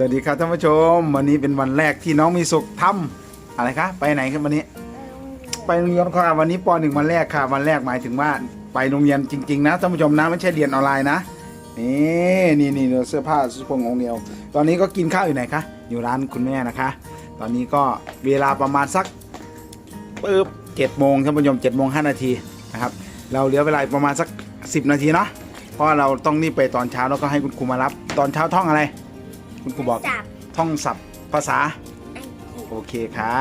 สวัสดีครับท่านผู้ชม วันนี้เป็นวันแรกที่น้องมีสุขทำอะไรคะไปไหนครับวันนี้ ไปโรงเรียนค่ะวันนี้ปหนึ่งวันแรกค่ะ วันแรกหมายถึงว่าไปโรงเรียนจริง ๆ นะท่านผู้ชมนะไม่ใช่เรียนออนไลน์นะนี่นี่นี่เสื้อผ้าสุพงองเดียว ตอนนี้ก็กินข้าวอยู่ไหนคะอยู่ร้านคุณแม่นะคะ ตอนนี้ก็เวลาประมาณสักปึ๊บเจ็ดโมงท่านผู้ชมเจ็ดโมงห้านาทีนะครับเราเหลือเวลาประมาณสักสิบนาทีเนาะเพราะเราต้องรีบไปตอนเช้าแล้วก็ให้คุณครูมารับ ตอนเช้าท่องอะไร คุณครูบอกจับท่องศัพท์ภาษา อังกฤษโอเคค่ะ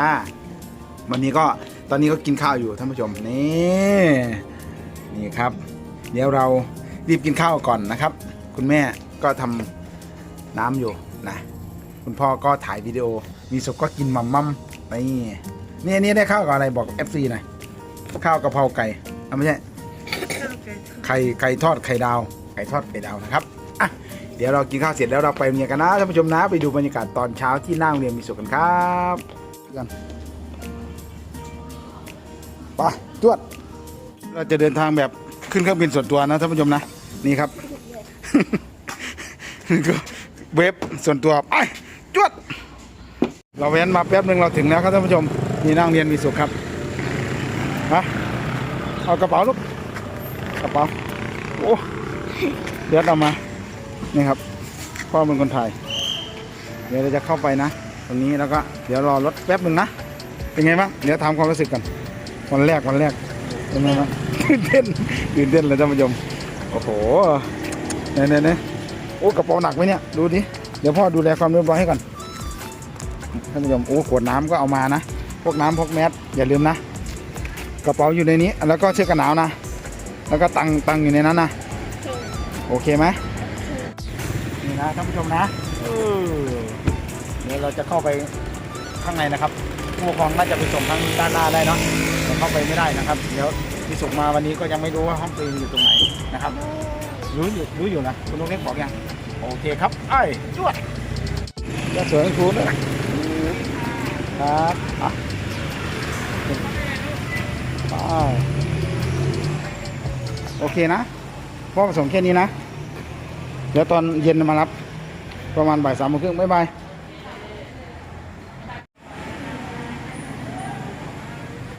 วันนี้ก็ตอนนี้ก็กินข้าวอยู่ท่านผู้ชมนี่นี่ครับ เดี๋ยวเรารีบกินข้าวก่อนนะครับ คุณแม่ก็ทำน้ำอยู่นะ คุณพ่อก็ถ่ายวิดีโอ มีสุกก็กินมัมมัมนี่นี่นี่ได้ข้าวกับอะไรบอก FC หน่อยข้าวกะเพราไก่เอาไม่ใช่ ไข่ไก่ทอดไข่ดาวไก่ทอดไข่ดาวนะครับอะ เดี๋ยวเรากินข้าวเสร็จแล้วเราไปโรงเรียนกันนะท่านผู้ชมนะไปดูบรรยากาศตอนเช้าที่หน้าโรงเรียนมีสุขกันครับกันไปจวดเราจะเดินทางแบบขึ้นเครื่องบินส่วนตัวนะท่านผู้ชมนะนี่ครับก็เว็บส่วนตัวไปจวด เราแว้นมาแป๊บหนึ่งเราถึงแล้วครับท่านผู้ชมนี่นั่งเรียนมีสุขครับมาเอากระเป๋าลูกกระเป๋าโอ้เดี๋ยวเอามา นี่ครับพ่อเป็นคนถ่าย เดี๋ยวเราจะเข้าไปนะ ตรงนี้แล้วก็เดี๋ยวรอรถแป๊บหนึ่งนะ เป็นไงบ้าง เดี๋ยวถามความรู้สึกกัน วันแรกวันแรกเป็นไงบ้างตื่นเต้นตื่นเต้นเลยท่านผู้ชมโอ้โหเนี่ยเนี่ยเนี่ยโอ้กระเป๋าหนักไหมเนี่ย ดูดิ เดี๋ยวพ่อดูแลความเรียบร้อยให้ก่อน ท่านผู้ชมโอ้ขวดน้ำก็เอามานะ พวกน้ำพวกแมสอย่าลืมนะ กระเป๋าอยู่ในนี้ แล้วก็เชือกกันหนาวนะ แล้วก็ตังตังอยู่ในนั้นนะ โอเคไหม นี่นะท่านผู้ชมนะเออเดี๋ยวเราจะเข้าไปข้างในนะครับผู้ปกครองน่าจะไปส่งทางด้านหน้าได้เนาะแต่เข้าไปไม่ได้นะครับเดี๋ยวที่ส่งมาวันนี้ก็ยังไม่รู้ว่าห้องตัวเองอยู่ตรงไหนนะครับ รู้อยู่รู้อยู่นะคุณลุงเล็กบอกยังโอเคครับไอ้จวดจะสวยให้ครูด้วยครับอะไปโอเคนะพ่อผสมแค่นี้นะ เดี๋ยวตอนเย็นมารับประมาณบ่ายสามโมงครึ่งบ๊ายบาย